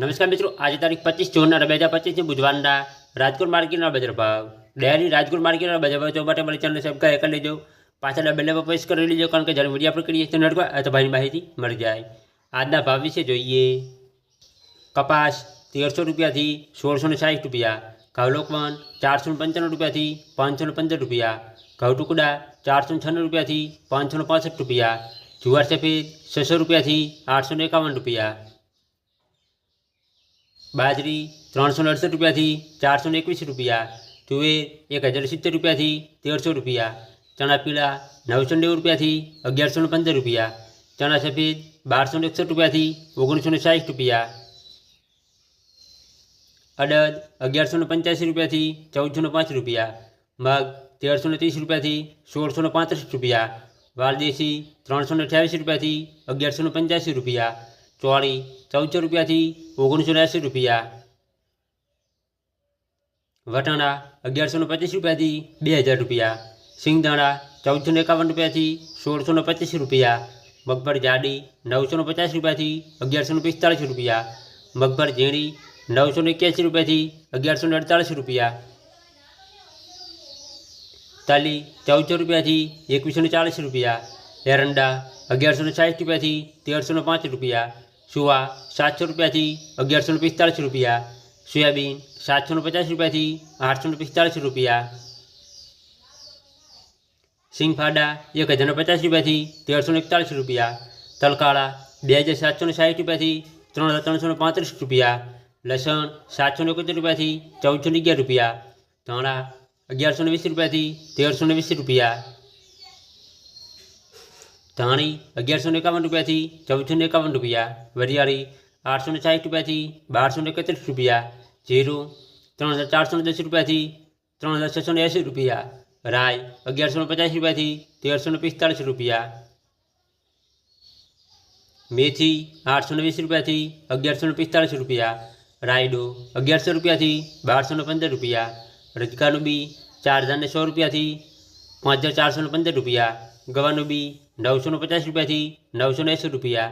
નમસ્કાર મિત્રો આજે તારીખ પચીસ જૂન બે હજાર પચીસની બુધવારના રાજકોટ માર્કેટના બજાર ભાવ ડેરી રાજકોટ માર્કેટના બજાર ભાવ જોવા માટે મારી ચેનલ સબસ્ક્રાઈબ કરી લેજો પાછળ બેલ પર પ્રેસ કરી લેજો કારણ કે જ્યારે વિડીયો આપણે કરીએ તો નડવા તો ભાઈની માહિતી મળી જાય આજના ભાવ વિશે જોઈએ કપાસ તેરસો રૂપિયાથી સોળસો ને સાઠ રૂપિયા ઘઉં લોકવન ચારસો ને પંચાણું રૂપિયાથી પાંચસો ને પંદર રૂપિયા ઘઉં ટુકડા ચારસો ને છન્નું રૂપિયાથી પાંચસો ને પાસઠ રૂપિયા જુવાર સફેદ છસો રૂપિયાથી આઠસો ને એકાવન રૂપિયા બાજરી ત્રણસો ને અડસઠ રૂપિયાથી ચારસો ને એકવીસ રૂપિયા તુવેર એક હજાર સિત્તેર રૂપિયાથી તેરસો રૂપિયા ચણા પીળા નવસો નેવું રૂપિયાથી અગિયારસો ને પંદર રૂપિયા ચણા સફેદ બારસો ને એકસઠ રૂપિયાથી ઓગણીસો ને સાઠ રૂપિયા અડદ અગિયારસો ને પંચ્યાસી રૂપિયાથી ચૌદસો ને પાંચ રૂપિયા મગ તેરસો ને ત્રીસ રૂપિયાથી સોળસો ને પાંત્રીસ રૂપિયા વાલદેશી ત્રણસો ને અઠ્યાવીસ રૂપિયાથી અગિયારસો ને પંચ્યાસી રૂપિયા ચોળી ચૌદસો રૂપિયાથી ઓગણીસો ને એંસી રૂપિયા વટાણા અગિયારસો ને પચીસ રૂપિયાથી બે હજાર રૂપિયા સિંગદાણા ચૌદસો ને એકાવન રૂપિયાથી સોળસો ને પચીસ રૂપિયા મગફળી જાડી નવસો ને પચાસ રૂપિયાથી અગિયારસો ને પિસ્તાળીસ રૂપિયા મગફળી ઝીણી નવસો ને એક્યાસી રૂપિયાથી અગિયારસો ને અડતાલીસ રૂપિયા તાલી ચૌદસો રૂપિયાથી એકવીસો ને ચાલીસ રૂપિયા એરંડા અગિયારસો ને સાઠ રૂપિયાથી તેરસો ને પાંચ રૂપિયા સુવા સાતસો રૂપિયાથી અગિયારસો ને પિસ્તાળીસ રૂપિયા સોયાબીન સાતસો ને પચાસ રૂપિયાથી આઠસો ને પિસ્તાળીસ રૂપિયા સિંગફાડા એક હજાર ને પચાસ રૂપિયાથી તેરસો ને એકતાળીસ રૂપિયા તલકાળા બે હજાર સાતસો ને સાઠ રૂપિયાથી ત્રણ હજાર ત્રણસો ને પાંત્રીસ રૂપિયા લસણ સાતસો ને એકોતેર રૂપિયાથી ચૌદસો ને અગિયાર રૂપિયા ધાણા અગિયારસો ને વીસ રૂપિયાથી તેરસો ને વીસ રૂપિયા ધાણી અગિયારસો ને એકાવન રૂપિયાથી ચૌદસો ને એકાવન રૂપિયા વરિયાળી આઠસો ને સાઠ રૂપિયાથી બારસો ને એકત્રીસ રૂપિયા જીરું ત્રણ હજાર ચારસો ને દસ રૂપિયાથી ત્રણ હજાર છસો ને એંસી રૂપિયા રાય અગિયારસો ને પચાસ રૂપિયાથી તેરસો ને પિસ્તાળીસ રૂપિયા મેથી આઠસો ને વીસ રૂપિયાથી અગિયારસો ને પિસ્તાળીસ રૂપિયા રાયડો અગિયારસો રૂપિયાથી બારસો ને પંદર રૂપિયા રજકાનું બી ચાર હજાર ને સો રૂપિયાથી પાંચ હજાર ચારસો પંદર રૂપિયા ગવાનું બી નવસો ને પચાસ રૂપિયાથી નવસો એંસી રૂપિયા